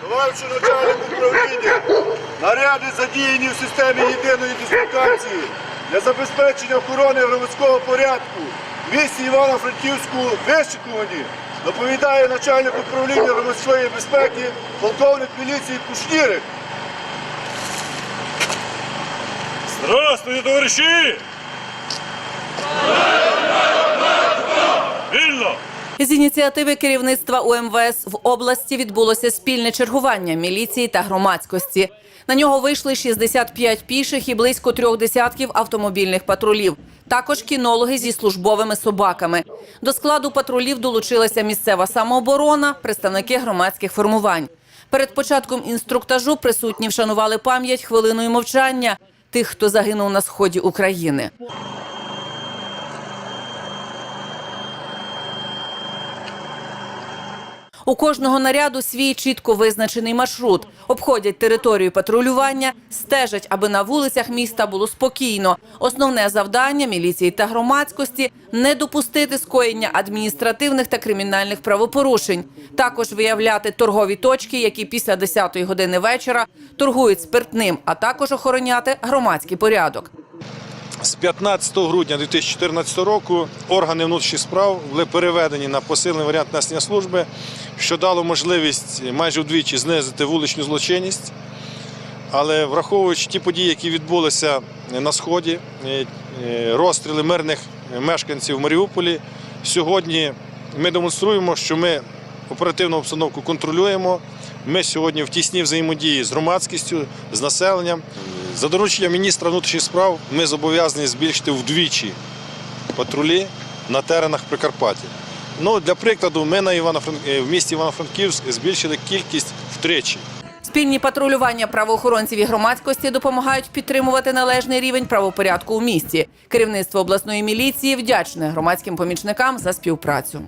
Товаришу начальник управління, наряди задіяні в системі єдиної дислокації для забезпечення охорони громадського порядку в місті Івано-Франківську вишикувані. Доповідає начальник управління громадської безпеки, полковник міліції Кушнірик. Здравствуйте, товариші! З ініціативи керівництва УМВС в області відбулося спільне чергування міліції та громадськості. На нього вийшли 65 піших і близько трьох десятків автомобільних патрулів. Також кінологи зі службовими собаками. До складу патрулів долучилася місцева самооборона, представники громадських формувань. Перед початком інструктажу присутні вшанували пам'ять хвилиною мовчання тих, хто загинув на сході України. У кожного наряду свій чітко визначений маршрут. Обходять територію патрулювання, стежать, аби на вулицях міста було спокійно. Основне завдання міліції та громадськості не допустити скоєння адміністративних та кримінальних правопорушень. Також виявляти торгові точки, які після 10-ї години вечора торгують спиртним, а також охороняти громадський порядок. З 15 грудня 2014 року органи внутрішніх справ були переведені на посилений варіант несення служби, що дало можливість майже вдвічі знизити вуличну злочинність. Але враховуючи ті події, які відбулися на сході, е, е, розстріли мирних мешканців в Маріуполі, сьогодні ми демонструємо, що ми оперативну обстановку контролюємо. Ми сьогодні в тісній взаємодії з громадськістю, з населенням. За дорученням міністра внутрішніх справ ми зобов'язані збільшити вдвічі патрулі на теренах Прикарпаття. Ну, для прикладу, ми на Івано-Фран- е, в місті Івано-Франківськ збільшили кількість втричі. Спільні патрулювання правоохоронців і громадськості допомагають підтримувати належний рівень правопорядку у місті. Керівництво обласної міліції вдячне громадським помічникам за співпрацю.